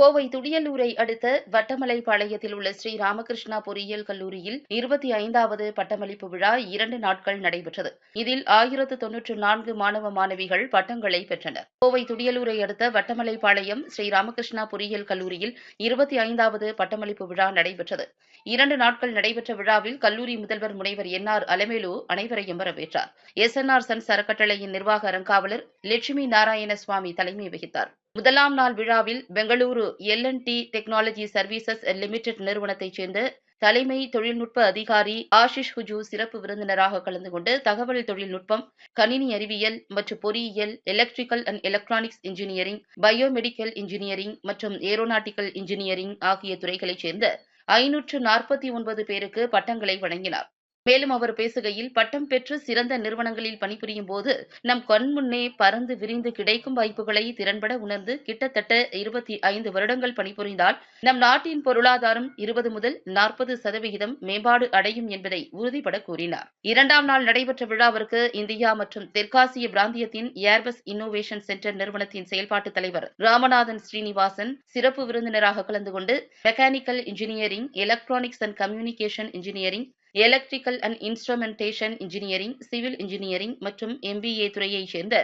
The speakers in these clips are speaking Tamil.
கோவை துடியலூரை அடுத்த வட்டமலைப்பாளையத்தில் உள்ள ஸ்ரீ ராமகிருஷ்ணா பொறியியல் கல்லூரியில் இருபத்தி ஐந்தாவது பட்டமளிப்பு விழா இரண்டு நாட்கள் நடைபெற்றது. இதில் ஆயிரத்து தொன்னூற்று நான்கு மாணவ மாணவிகள் பட்டங்களை பெற்றனர். கோவை துடியலூரை அடுத்த வட்டமலைப்பாளையம் ஸ்ரீ ராமகிருஷ்ணா பொறியியல் கல்லூரியில் இருபத்தி ஐந்தாவது பட்டமளிப்பு விழா நடைபெற்றது. இரண்டு நாட்கள் நடைபெற்ற விழாவில் கல்லூரி முதல்வர் முனைவர் என் ஆர் அலமேலு அனைவரையும் வரவேற்றார். எஸ் என் ஆர் சன்ஸ் அறக்கட்டளையின் நிர்வாக அறங்காவலர் லட்சுமி நாராயண சுவாமி தலைமை வகித்தார். முதலாம் நாள் விழாவில் Bengaluru L and T technology services limited நிறுவனத்தைச் சேர்ந்த தலைமை தொழில்நுட்ப அதிகாரி ஆஷிஷ் ஹுஜு சிறப்பு விருந்தினராக கலந்து கொண்டு தகவல் தொழில்நுட்பம் கணினி அறிவியல் மற்றும் பொறியியல் electrical and electronics engineering biomedical engineering மற்றும் ஏரோநாட்டிக்கல் இன்ஜினியரிங் ஆகிய துறைகளைச் சேர்ந்த ஐநூற்று நாற்பத்தி ஒன்பது பேருக்கு பட்டங்களை வழங்கினார். மேலும் அவர் பேசுகையில் பட்டம் பெற்று சிறந்த நிறுவனங்களில் பணிபுரியும் போது நம் கண்முன்னே பறந்து விரிந்து கிடைக்கும் வாய்ப்புகளை திறன்பட உணர்ந்து கிட்டத்தட்ட இருபத்தி ஐந்து வருடங்கள் பணிபுரிந்தால் நம் நாட்டின் பொருளாதாரம் இருபது முதல் நாற்பது சதவிகிதம் மேம்பாடு அடையும் என்பதை உறுதிபட கூறினார். இரண்டாம் நாள் நடைபெற்ற விழாவிற்கு இந்தியா மற்றும் தெற்காசிய பிராந்தியத்தின் ஏர்பஸ் இன்னோவேஷன் சென்டர் நிறுவனத்தின் செயல்பாட்டு தலைவர் ராமநாதன் ஸ்ரீனிவாசன் சிறப்பு விருந்தினராக கலந்து கொண்டு mechanical engineering electronics and communication engineering electrical and instrumentation engineering civil engineering மற்றும் எம்பிஏ துறையைச் சேர்ந்த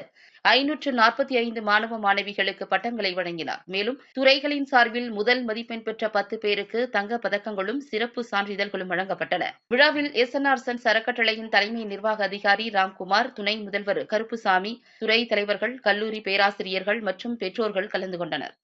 ஐநூற்று நாற்பத்தி ஐந்து மாணவ மாணவிகளுக்கு பட்டங்களை வழங்கினார். மேலும் துறைகளின் சார்பில் முதல் மதிப்பெண் பெற்ற பத்து பேருக்கு தங்க பதக்கங்களும் சிறப்பு சான்றிதழ்களும் வழங்கப்பட்டன. விழாவில் எஸ். என். ஆர். சன் சரக்கட்டளையின் தலைமை நிர்வாக அதிகாரி ராம்குமார் துணை முதல்வர் கருப்புசாமி துறை தலைவர்கள் கல்லூரி பேராசிரியர்கள் மற்றும் பெற்றோர்கள் கலந்து கொண்டனர்.